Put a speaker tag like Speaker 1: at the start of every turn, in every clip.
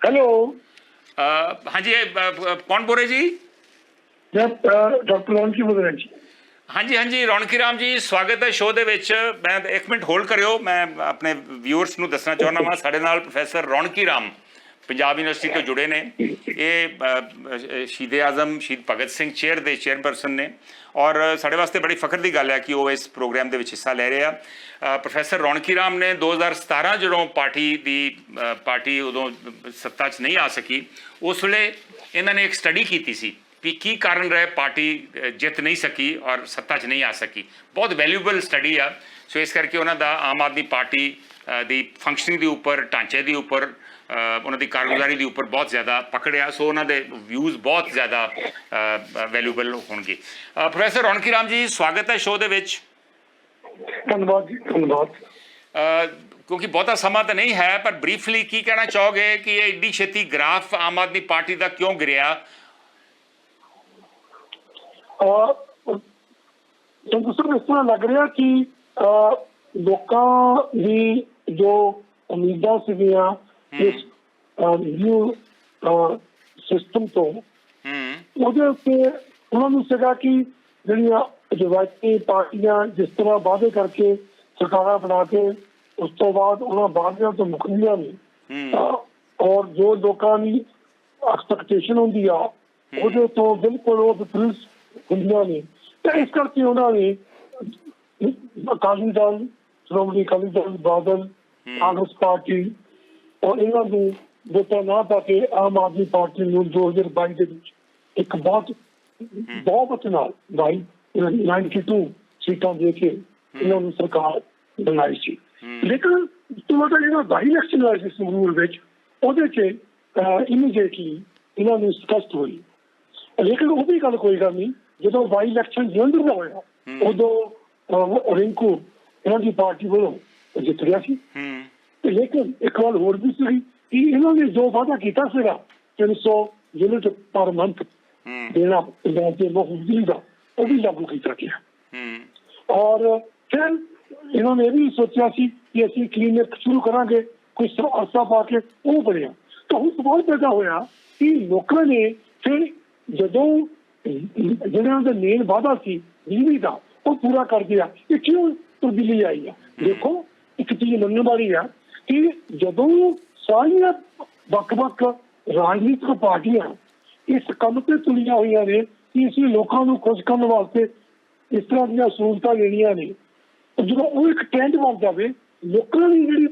Speaker 1: Hello
Speaker 2: ਅ, ਹਾਂਜੀ ਇਹ, ਅ, ਅ, ਕੌਣ ਬੋਲ ਰਹੇ ਜੀ
Speaker 1: मैं डॉक्टर रोहन की बोल रहा जी
Speaker 2: ਹਾਂਜੀ ਹਾਂਜੀ ਰੌਣਕੀ ਰਾਮ ਜੀ ਸਵਾਗਤ ਹੈ ਸ਼ੋਅ ਦੇ ਵਿੱਚ ਮੈਂ ਇੱਕ ਮਿੰਟ ਹੋਲਡ ਕਰਿਓ ਮੈਂ ਆਪਣੇ ਵਿਊਅਰਸ ਨੂੰ ਦੱਸਣਾ ਚਾਹੁੰਦਾ ਹਾਂ ਸਾਡੇ ਨਾਲ ਪ੍ਰੋਫੈਸਰ ਰੌਣਕੀ ਰਾਮ ਪੰਜਾਬ ਯੂਨੀਵਰਸਿਟੀ ਤੋਂ ਜੁੜੇ ਨੇ। ਇਹ ਸ਼ਹੀਦੇ ਆਜ਼ਮ, ਸ਼ਹੀਦ ਭਗਤ ਸਿੰਘ ਚੇਅਰ ਦੇ ਚੇਅਰਪਰਸਨ ਨੇ। ਔਰ ਸਾਡੇ ਵਾਸਤੇ ਬੜੀ ਫਖਰ ਦੀ ਗੱਲ ਹੈ ਕਿ ਉਹ ਇਸ ਪ੍ਰੋਗਰਾਮ ਦੇ ਵਿੱਚ ਹਿੱਸਾ ਲੈ ਰਹੇ ਆ। ਪ੍ਰੋਫੈਸਰ ਰੌਣਕੀ ਰਾਮ ਨੇ 2017 ਜਦੋਂ ਪਾਰਟੀ ਦੀ ਪਾਰਟੀ ਉਦੋਂ ਸੱਤਾ 'ਚ ਨਹੀਂ ਆ ਸਕੀ, ਉਸ ਵੇਲੇ ਇਹਨਾਂ ਨੇ ਇੱਕ ਸਟੱਡੀ ਕੀਤੀ ਸੀ ਵੀ ਕੀ ਕਾਰਨ ਰਹੇ ਪਾਰਟੀ ਜਿੱਤ ਨਹੀਂ ਸਕੀ ਔਰ ਸੱਤਾ 'ਚ ਨਹੀਂ ਆ ਸਕੀ। ਬਹੁਤ ਵੈਲਿਊਬਲ ਸਟੱਡੀ ਆ। ਸੋ ਇਸ ਕਰਕੇ ਉਹਨਾਂ ਦਾ ਆਮ ਆਦਮੀ ਪਾਰਟੀ ਦੀ ਫੰਕਸ਼ਨਿੰਗ ਦੇ ਉੱਪਰ, ਢਾਂਚੇ ਦੇ ਉੱਪਰ ਉਹਨਾਂ ਦੀ ਕਾਰਗੁਜ਼ਾਰੀ ਦੇ ਉੱਪਰ ਬਹੁਤ ਜ਼ਿਆਦਾ ਪਕੜਿਆ ਸੋ ਉਹਨਾਂ ਦੇ ਵਿਊਜ਼ ਬਹੁਤ ਜ਼ਿਆਦਾ ਵੈਲਿਊਬਲ ਹੋਣਗੇ। ਪ੍ਰੋਫੈਸਰ ਰੌਣਕੀ ਰਾਮ ਜੀ ਸਵਾਗਤ ਹੈ ਸ਼ੋਅ ਦੇ ਵਿੱਚ।
Speaker 1: ਧੰਨਵਾਦ ਜੀ
Speaker 2: ਧੰਨਵਾਦ। ਕਿਉਂਕਿ ਬਹੁਤਾ ਸਮਾਂ ਤਾਂ ਨਹੀਂ ਹੈ ਪਰ ਬਰੀਫਲੀ ਕੀ ਕਹਿਣਾ ਚਾਹੋਗੇ ਕਿ ਇਹ ਇੱਡੀ ਛੇਤੀ ਗ੍ਰਾਫ ਆਮ ਆਦਮੀ ਪਾਰਟੀ ਦਾ ਕਿਉਂ ਗਿਰਿਆ?
Speaker 1: ਤਾਂ ਦੂਸਰੇ ਇਸ ਤਰ੍ਹਾਂ ਲੱਗ ਰਿਹਾ ਕਿ ਲੋਕਾਂ ਦੀ ਜੋ ਉਮੀਦਾਂ ਸੀਗੀਆਂ ਇਸ ਨਿਊ ਸਿਸਟਮ ਤੋਂ ਉਹਦੇ ਉੱਤੇ ਉਹਨਾਂ ਨੂੰ ਸੀਗਾ ਕਿ ਜਿਹੜੀਆਂ ਰਵਾਇਤੀ ਪਾਰਟੀਆਂ ਜਿਸ ਤਰ੍ਹਾਂ ਵਾਅਦੇ ਕਰਕੇ ਸਰਕਾਰਾਂ ਬਣਾ ਕੇ ਉਸ ਤੋਂ ਬਾਅਦ ਉਹਨਾਂ ਵਾਅਦਿਆਂ ਤੋਂ ਮੁਕਰੀਆਂ ਨੇ
Speaker 2: ਹੂੰ।
Speaker 1: ਤਾਂ ਔਰ ਜੋ ਲੋਕਾਂ ਦੀ ਐਕਸਪੈਕਟੇਸ਼ਨ ਹੁੰਦੀ ਆ ਉਹਦੇ ਤੋਂ ਬਿਲਕੁਲ ਉਹ ਵਿਪਰੀਤ ਹੁੰਦੀਆਂ ਨੇ। ਤਾਂ ਇਸ ਕਰਕੇ ਉਹਨਾਂ ਨੇ ਅਕਾਲੀ ਦਲ ਸ਼੍ਰੋਮਣੀ ਅਕਾਲੀ ਦਲ ਬਾਦਲ ਕਾਂਗਰਸ ਪਾਰਟੀ ਔਰ ਇਹਨਾਂ ਨੂੰ ਵੋਟਾਂ ਨਾ ਪਾ ਕੇ ਆਮ ਆਦਮੀ ਪਾਰਟੀ ਨੂੰ 2022 ਦੇ ਵਿੱਚ ਇੱਕ ਬਹੁਤ ਬਹੁਤ ਨਾਲ ਬਾਈ 92 ਸੀਟਾਂ ਦੇ ਕੇ ਇਹਨਾਂ ਨੂੰ ਸਰਕਾਰ ਬਣਾਈ ਸੀ। ਲੇਕਿਨ ਤੁਹਾਡਾ ਜਿਹੜਾ ਬਾਈ ਇਲੈਕਸ਼ਨ ਹੋਇਆ ਸੀ ਸੰਗਰੂਰ ਵਿੱਚ ਉਹਦੇ 'ਚ ਇਮੀਡੀਏਟਲੀ ਇਹਨਾਂ ਨੂੰ ਸਪਸ਼ਟ ਹੋਈ। ਲੇਕਿਨ ਉਹ ਵੀ ਗੱਲ ਕੋਈ ਗੱਲ ਨਹੀਂ ਜਦੋਂ ਬਾਈ ਇਲੈਕਸ਼ਨ ਜਲੰਧਰ ਦਾ ਹੋਇਆ ਉਦੋਂ ਰਿੰਕੂ ਇਹਨਾਂ ਦੀ ਪਾਰਟੀ ਵੱਲੋਂ ਜਿੱਤ ਗਿਆ ਸੀ। ਤੇ ਲੇਕਿਨ ਇੱਕ ਗੱਲ ਹੋਰ ਵੀ ਸੀ ਕਿ ਇਹਨਾਂ ਨੇ ਜੋ ਵਾਅਦਾ ਕੀਤਾ ਸੀਗਾ 300 ਯੂਨਿਟ ਪਰ ਮੰਥ ਦੇਣਾ ਪੰਜਾਬ ਦੇ ਮੁੱਖ ਬਿਜਲੀ ਦਾ ਉਹ ਵੀ ਲਾਗੂ ਕੀਤਾ ਗਿਆ। ਔਰ ਫਿਰ ਇਹਨਾਂ ਨੇ ਵੀ ਸੋਚਿਆ ਸੀ ਕਿ ਅਸੀਂ ਕਲੀਨਿਕ ਸ਼ੁਰੂ ਕਰਾਂਗੇ ਕੁਝ ਅਰਸਾ ਪਾ ਕੇ ਉਹ ਬਣਿਆ। ਤਾਂ ਹੁਣ ਸਵਾਲ ਪੈਦਾ ਹੋਇਆ ਕਿ ਲੋਕਾਂ ਨੇ ਫਿਰ ਜਦੋਂ ਜਿਹੜਾ ਦਾ ਮੇਨ ਵਾਅਦਾ ਸੀ ਬਿਜਲੀ ਦਾ ਉਹ ਪੂਰਾ ਕਰ ਗਿਆ ਇਹ ਕਿਉਂ ਤਬਦੀਲੀ ਆਈ ਆ? ਦੇਖੋ ਇੱਕ ਚੀਜ਼ ਮੰਨਣ ਵਾਲੀ ਆ ਕਿ ਜਦੋਂ ਸਾਰੀਆਂ ਵੱਖ-ਵੱਖ ਰਾਜਨੀਤਿਕ ਪਾਰਟੀਆਂ ਇਸ ਕੰਮ ਤੇ ਤੁਲੀਆਂ ਹੋਈਆਂ ਨੇ ਕਿ ਅਸੀਂ ਲੋਕਾਂ ਨੂੰ ਖੁਸ਼ ਕਰਨ ਵਾਸਤੇ ਇਸ ਤਰ੍ਹਾਂ ਦੀਆਂ ਸਹੂਲਤਾਂ ਦੇਣੀਆਂ ਨੇ ਜਦੋਂ ਉਹ ਇੱਕ ਟ੍ਰੈਂਡ ਬਣ ਜਾਵੇ ਲੋਕਾਂ ਦੀ ਜਿਹੜੀ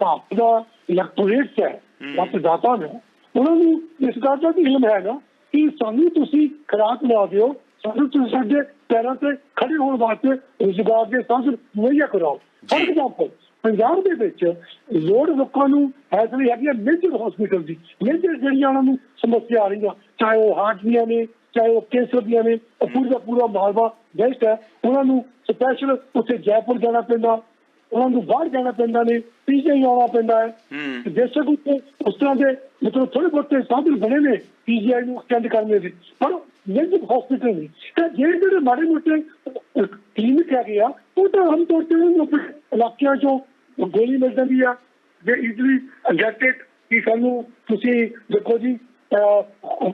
Speaker 1: ਭਾਰਤ ਦਾ ਇਲੈਕਟੋਰੇਟ ਹੈ ਮਤਦਾਤਾ ਨੇ ਉਹਨਾਂ ਨੂੰ ਇਸ ਗੱਲ ਦਾ ਵੀ ਇਲਮ ਹੈਗਾ ਕਿ ਸਾਨੂੰ ਤੁਸੀਂ ਖਰਾਕ ਲਾ ਦਿਓ ਸਾਨੂੰ ਤੁਸੀਂ ਸਾਡੇ ਪੈਰਾਂ ਤੇ ਖੜੇ ਹੋਣ ਵਾਸਤੇ ਰੁਜ਼ਗਾਰ ਦੇ ਸਾਧਨ ਮੁਹੱਈਆ ਕਰਾਓ। ਫॉर ਐਗਜ਼ਾਮਪਲ ਪੰਜਾਬ ਦੇ ਵਿੱਚ ਲੋੜ ਲੋਕਾਂ ਨੂੰ ਐਸਲੀ ਹੈਗੀ ਹੈ ਮੇਜਰ ਹਸਪੀਟਲ ਦੀ। ਮੇਜਰ ਜਿਹੜੀਆਂ ਉਹਨਾਂ ਨੂੰ ਸਮੱਸਿਆ ਆ ਰਹੀਆਂ ਚਾਹੇ ਉਹ ਹਾਰਟ ਦੀਆਂ ਨੇ ਚਾਹੇ ਉਹ ਕੈਂਸਰ ਦੀਆਂ ਨੇ ਉਹ ਪੂਰਾ ਪੂਰਾ ਮਾਲਵਾ ਬੈਸਟ ਹੈ। ਉਹਨਾਂ ਨੂੰ ਸਪੈਸ਼ਲ ਉੱਥੇ ਜੈਪੁਰ ਜਾਣਾ ਪੈਂਦਾ ਉਹਨਾਂ ਨੂੰ ਬਾਹਰ ਜਾਣਾ ਪੈਂਦਾ ਨੇ ਪੀਜੀਆਈ ਆਉਣਾ ਪੈਂਦਾ ਹੈ।
Speaker 2: ਹੂੰ।
Speaker 1: ਤੇ ਬੇਸ਼ੱਕ ਉੱਥੇ ਉਸ ਤਰ੍ਹਾਂ ਦੇ ਮਤਲਬ ਥੋੜੇ ਬਹੁਤੇ ਸਾਧਨ ਬਣੇ ਨੇ ਪੀਜੀਆਈ ਨੂੰ ਐਕਸਟੈਂਡ ਕਰਨ ਦੇ ਪਰ ਮੇਜਰ ਹਸਪੀਟਲ ਨਹੀਂ। ਤੇ ਜਿਹੜੇ ਜਿਹੜੇ ਮਾੜੇ ਮੋਟੇ ਕਲੀਨਿਕ ਹੈਗੇ ਆ ਉਹ ਤਾਂ ਹਮ ਤੌਰ ਤੇ ਉਹਨਾਂ ਇਲਾਕਿਆਂ ਚੋਂ ਗੋਲੀ ਮਿਲ ਜਾਂਦੀ ਆ ਜੇ ਇਜ਼ਲੀ ਗੈਟਡ ਕਿ ਸਾਨੂੰ ਤੁਸੀਂ ਦੇਖੋ ਜੀ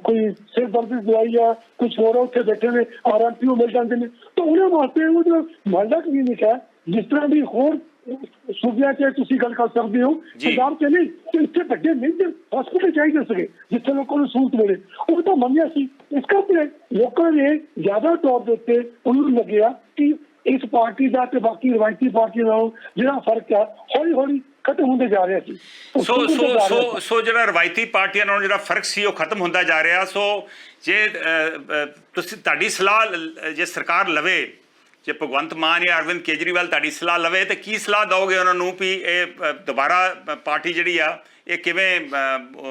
Speaker 1: ਕੋਈ ਸਿਰ ਦਰਦ ਦੀ ਦਵਾਈ ਆ ਕੁਝ ਹੋਰ ਉੱਥੇ ਬੈਠੇ ਨੇ ਆਰਐਮਪੀਓ ਮਿਲ ਜਾਂਦੇ ਨੇ। ਤਾਂ ਉਹਨਾਂ ਵਾਸਤੇ ਉਹ ਜੋ ਮਹੱਲਾ ਕਲੀਨਿਕ ਹੈ ਜਿਸ ਤਰ੍ਹਾਂ ਦੀ ਹੋਰ ਸੂਬਿਆਂ 'ਚ ਤੁਸੀਂ ਗੱਲ ਕਰ ਸਕਦੇ ਹੋ। ਪੰਜਾਬ 'ਚ ਨਹੀਂ ਤੇ ਇੱਥੇ ਵੱਡੇ ਮੇਜਰ ਹਸਪੀਟਲ ਚਾਹੀਦੇ ਸੀਗੇ ਜਿੱਥੇ ਲੋਕਾਂ ਨੂੰ ਸਹੂਲਤ ਮਿਲੇ। ਉਹ ਤਾਂ ਮੰਨਿਆ ਸੀ। ਇਸ ਕਰਕੇ ਲੋਕਾਂ ਨੇ ਜ਼ਿਆਦਾ ਤੌਰ ਦੇ ਉੱਤੇ ਉਹਨਾਂ ਲੱਗਿਆ ਕਿ ਇਸ ਪਾਰਟੀ ਦਾ ਤੇ ਬਾਕੀ ਰਵਾਇਤੀ ਪਾਰਟੀ ਨਾਲੋਂ ਜਿਹੜਾ ਫ਼ਰਕ ਹੈ ਹੌਲੀ ਹੌਲੀ ਖਤਮ ਹੁੰਦੇ ਜਾ ਰਿਹਾ ਸੀ।
Speaker 2: ਸੋ ਸੋ ਸੋ
Speaker 1: ਸੀ।
Speaker 2: ਜਿਹੜਾ ਰਵਾਇਤੀ ਪਾਰਟੀਆਂ ਨਾਲੋਂ ਜਿਹੜਾ ਫ਼ਰਕ ਸੀ ਉਹ ਖਤਮ ਹੁੰਦਾ ਜਾ ਰਿਹਾ। ਸੋ ਜੇ ਤੁਸੀਂ ਤੁਹਾਡੀ ਸਲਾਹ ਜੇ ਸਰਕਾਰ ਲਵੇ ਜੇ ਭਗਵੰਤ ਮਾਨ ਜਾਂ ਅਰਵਿੰਦ ਕੇਜਰੀਵਾਲ ਤੁਹਾਡੀ ਸਲਾਹ ਲਵੇ ਤੇ ਕੀ ਸਲਾਹ ਦਓਗੇ ਉਹਨਾਂ ਨੂੰ ਵੀ ਇਹ ਦੁਬਾਰਾ ਪਾਰਟੀ ਜਿਹੜੀ ਆ ਇਹ ਕਿਵੇਂ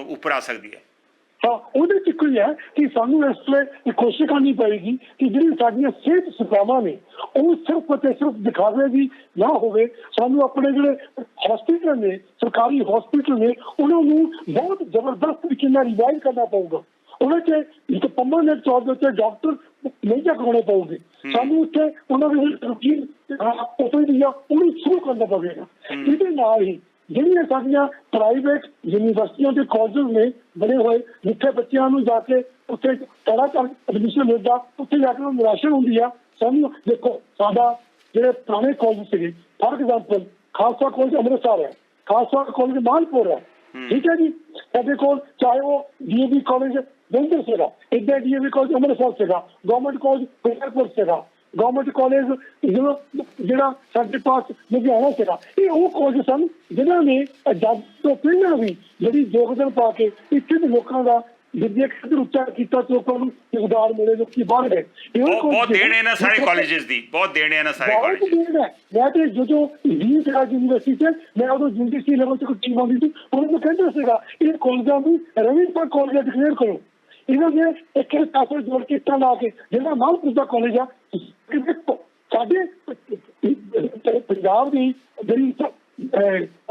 Speaker 2: ਉੱਪਰ ਆ ਸਕਦੀ ਹੈ?
Speaker 1: ਹਾਂ ਉਹਦੇ ਚ ਕੋਈ ਹੈ ਕਿ ਸਾਨੂੰ ਇਸ ਇਹ ਕੋਸ਼ਿਸ਼ ਕਰਨੀ ਪਏਗੀ ਕਿ ਜਿਹੜੀ ਸਾਡੀਆਂ ਸਿਹਤ ਸੇਵਾਵਾਂ ਨੇ ਉਹ ਸਿਰਫ ਅਤੇ ਸਿਰਫ ਦਿਖਾਵੇ ਦੀ ਨਾ ਹੋਵੇ। ਸਾਨੂੰ ਆਪਣੇ ਜਿਹੜੇ ਹਸਪੀਟਲ ਨੇ ਸਰਕਾਰੀ ਹਸਪੀਟਲ ਨੇ ਉਹਨਾਂ ਨੂੰ ਬਹੁਤ ਜ਼ਬਰਦਸਤ ਤਰੀਕੇ ਨਾਲ ਰਿਵਾਈਵ ਕਰਨਾ ਪਊਗਾ। ਉਹਨਾਂ 'ਚ ਇੱਕ ਪਰਮਾਨੈਂਟ ਤੌਰ ਦੇ ਉੱਤੇ ਡਾਕਟਰ ਨਹੀਂ ਕਰਵਾਉਣੇ ਪਊਗੇ। ਸਾਨੂੰ ਉੱਥੇ ਉਹਨਾਂ ਦੇ ਰੂਟੀਨ ਉਪਰ ਦੀ ਆ ਉਹਨੂੰ ਸ਼ੁਰੂ ਕਰਨਾ ਪਵੇਗਾ। ਇਹਦੇ ਨਾਲ ਹੀ ਜਿਹੜੀਆਂ ਸਾਡੀਆਂ ਪ੍ਰਾਈਵੇਟ ਯੂਨੀਵਰਸਿਟੀਆਂ ਤੇ ਕਾਲਜ ਨੇ ਬਣੇ ਹੋਏ ਜਿੱਥੇ ਬੱਚਿਆਂ ਨੂੰ ਜਾ ਕੇ ਉੱਥੇ ਤੜਾ ਕਰ ਐਡਮਿਸ਼ਨ ਮਿਲਦਾ ਉੱਥੇ ਜਾ ਕੇ ਉਹ ਨਿਰਾਸ਼ਾ ਹੁੰਦੀ ਆ। ਸਾਨੂੰ ਦੇਖੋ ਸਾਡਾ ਜਿਹੜੇ ਪੁਰਾਣੇ ਕਾਲਜ ਸੀਗੇ for example Khalsa college Amritsar ਹੈ ਖਾਲਸਾ ਕਾਲਜ ਮਾਲਪੁਰ ਹੈ। ਠੀਕ ਹੈ ਜੀ? ਸਾਡੇ ਕੋਲ ਚਾਹੇ ਉਹ ਡੀਏਵੀ ਕਾਲਜ ਜਲੰਧਰ ਸੀਗਾ ਇੱਦਾਂ ਡੀਏਵੀ ਕਾਲਜ ਅੰਮ੍ਰਿਤਸਰ ਸੀਗਾ ਗਵਰਨਮੈਂਟ ਕਾਲਜ ਫਿਰੋਜ਼ਪੁਰ ਸੀਗਾ। ਗਵਰਨਮੈਂਟ ਕਾਲਜ ਜਿਹੜਾ ਜਿਹੜਾ ਸਾਡੇ ਪਾਸ ਲੁਧਿਆਣਾ ਸੀਗਾ ਇਹ ਉਹ ਕਾਲਜ ਸਨ ਜਿਨ੍ਹਾਂ ਨੇ ਆਜ਼ਾਦੀ ਤੋਂ ਪਹਿਲਾਂ ਵੀ ਜਿਹੜੀ ਯੋਗਦਾਨ ਪਾ ਕੇ ਇੱਥੇ ਦੇ ਲੋਕਾਂ ਦਾ ਵਿਦਿਅਕ ਖੇਤਰ ਉੱਚਾ ਕੀਤਾ ਤੇ ਲੋਕਾਂ ਨੂੰ ਮਿਲੇ ਲੋਕੀ ਬਾਹਰ ਗਏ। ਇਹ ਉਹ
Speaker 2: ਬਹੁਤ ਦੇਣ ਹੈ ਸਾਰੇ ਕਾਲਜਸ ਦੀ ਬਹੁਤ ਦੇਣ ਹੈ ਸਾਰੇ ਕਾਲਜਸ
Speaker 1: ਮੈਂ ਤੇ ਜਦੋਂ ਜੀ ਸੀਗਾ ਯੂਨੀਵਰਸਿਟੀ ਤੇ ਮੈਂ ਉਦੋਂ ਯੂਨੀਵਰਸਿਟੀ ਲੈਵਲ ਤੇ ਕੋਈ ਟੀਮ ਆਉਂਦੀ ਸੀ ਉਹਨਾਂ ਨੂੰ ਕਹਿੰਦਾ ਸੀਗਾ ਇਹ ਕਾਲਜਾਂ ਨੂੰ ਰਵਿੰਦਰ ਪਰ ਕਾਲਜ ਡਿਕਲੇਅਰ ਕਰੋ। ਇਹਨਾਂ ਦੇ ਇੱਕ ਇੱਕ ਪੈਸੇ ਜੋੜ ਕੇ ਇੱਟਾਂ ਲਾ ਕੇ ਜਿਹੜਾ ਮਾਲਪੁਰ ਦਾ ਕਾਲਜ ਆ ਸਾਡੇ ਪੰਜਾਬ ਦੀ ਜਿਹੜੀ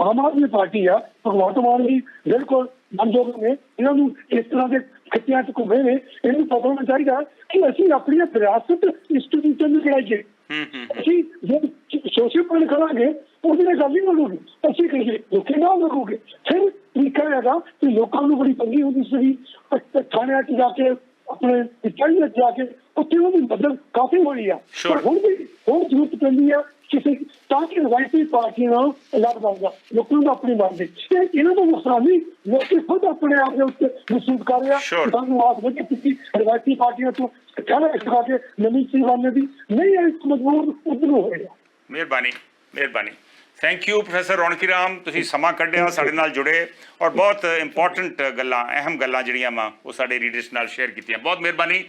Speaker 1: ਆਮ ਆਦਮੀ ਪਾਰਟੀ ਆ ਭਗਵੰਤ ਮਾਨ ਵੀ ਬਿਲਕੁਲ ਮਨਜੋਗ ਨੇ ਇਹਨਾਂ ਨੂੰ ਇਸ ਤਰ੍ਹਾਂ ਦੇ ਖਿੱਤਿਆਂ ਚ ਘੁੰਮੇ ਨੇ ਇਹਨੂੰ ਪਤਾ ਹੋਣਾ ਚਾਹੀਦਾ ਕਿ ਅਸੀਂ ਆਪਣੀਆਂ ਵਿਰਾਸਤ ਇੰਸਟੀਟਿਊਸ਼ਨ ਨੂੰ
Speaker 2: ਹੂੰ ਹੂੰ
Speaker 1: ਅਸੀਂ ਜੇ ਸੋਸ਼ਲ ਪਲਾਨ ਕਰਾਂਗੇ ਉਹਦੇ ਨਾਲ ਗੱਲ ਨਹੀਂ ਬਣੂਗੀ ਅਸੀਂ ਕਹੀਏ ਲੋਕੀ ਨਾ ਲੱਗੂਗੇ ਫਿਰ ਤਰੀਕਾ ਹੈਗਾ ਕਿ ਲੋਕਾਂ ਨੂੰ ਬੜੀ ਤੰਗੀ ਹੁੰਦੀ ਸੀ ਥਾਣਿਆਂ 'ਚ ਜਾ ਕੇ ਆਪਣੇ ਇਕਾਈਆਂ 'ਚ ਜਾ ਕੇ ਉੱਥੇ ਉਹਦੀ ਮਦਦ ਕਾਫੀ ਹੋਈ ਆ. ਪਰ ਹੁਣ ਵੀ ਹੁਣ ਜ਼ਰੂਰਤ ਪੈਂਦੀ ਆ ਕਿਸੇ ਤਾਂ ਕਿ ਰਵਾਇਤੀ ਪਾਰਟੀਆਂ ਨਾਲ ਲੱਗ ਬਣਦਾ ਲੋਕਾਂ ਨੂੰ ਆਪਣੀ ਮੰਨਦੇ ਇਹ ਇਹਨਾਂ ਦਾ ਨੁਕਸਾਨ ਨਹੀਂ ਲੋਕੀ ਖੁਦ ਆਪਣੇ ਆਪ ਦੇ ਉੱਤੇ ਮਹਿਸੂਸ ਕਰ ਰਿਹਾ. ਸਾਨੂੰ ਆਸ ਵਧੀ ਕਿਸੇ ਰਵਾਇਤੀ ਪਾਰਟੀਆਂ ਤੋਂ ਕਹਿਣਾ ਇਸ ਤਰ੍ਹਾਂ ਕੇ ਨਵੀਂ ਚੀਜ਼ ਬਣਨੇ ਦੀ ਨਹੀਂ ਇਹ ਮਜਬੂਰ ਉਧਰ ਹੋਏਗਾ
Speaker 2: ਮਿਹਰਬਾਨੀ ਮਿਹਰਬਾਨੀ। Thank you professor Raunaki Ram ਤੁਸੀਂ ਸਮਾਂ ਕੱਢਿਆ ਸਾਡੇ ਨਾਲ ਜੁੜੇ ਔਰ ਬਹੁਤ ਇੰਪੋਰਟੈਂਟ ਗੱਲਾਂ ਅਹਿਮ ਗੱਲਾਂ ਜਿਹੜੀਆਂ ਵਾ ਉਹ ਸਾਡੇ ਰੀਡਰਸ ਨਾਲ ਸ਼ੇਅਰ ਕੀਤੀਆਂ। ਬਹੁਤ ਮਿਹਰਬਾਨੀ।